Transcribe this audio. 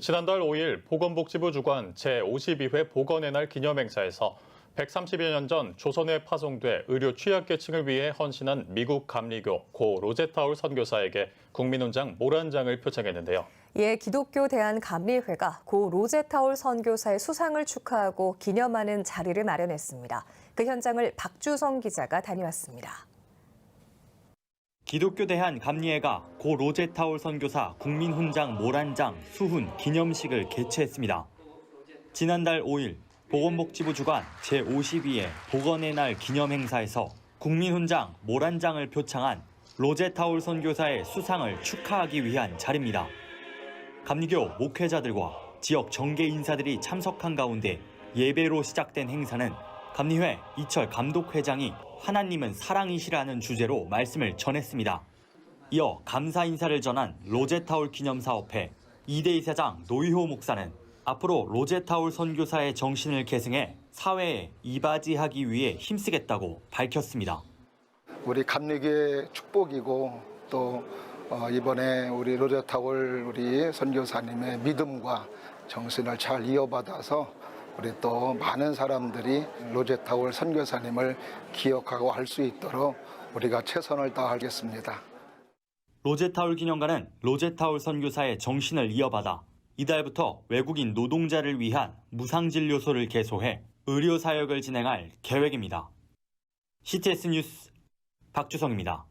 지난달 5일 보건복지부 주관 제52회 보건의 날 기념행사에서 130여 년 전 조선에 파송돼 의료 취약계층을 위해 헌신한 미국 감리교 고 로제타울 선교사에게 국민훈장 모란장을 표창했는데요. 이에 기독교 대한 감리회가 고 로제타올 선교사의 수상을 축하하고 기념하는 자리를 마련했습니다. 그 현장을 박주성 기자가 다녀왔습니다. 기독교 대한 감리회가 고 로제타올 선교사 국민훈장 모란장 수훈 기념식을 개최했습니다. 지난달 5일 보건복지부 주관 제52회 보건의 날 기념행사에서 국민훈장 모란장을 표창한 로제타올 선교사의 수상을 축하하기 위한 자리입니다. 감리교 목회자들과 지역 정계 인사들이 참석한 가운데 예배로 시작된 행사는 감리회 이철 감독회장이 하나님은 사랑이시라는 주제로 말씀을 전했습니다. 이어 감사 인사를 전한 로제타울 기념사업회 이대 이사장 노희호 목사는 앞으로 로제타울 선교사의 정신을 계승해 사회에 이바지하기 위해 힘쓰겠다고 밝혔습니다. 우리 감리교의 축복이고 또 어, 이번에 우리 로제타올 우리 선교사님의 믿음과 정신을 잘 이어받아서 우리 또 많은 사람들이 로제타올 선교사님을 기억하고 할 수 있도록 우리가 최선을 다하겠습니다. 로제타울 기념관은 로제타울 선교사의 정신을 이어받아 이달부터 외국인 노동자를 위한 무상진료소를 개소해 의료 사역을 진행할 계획입니다. CTS 뉴스 박주성입니다.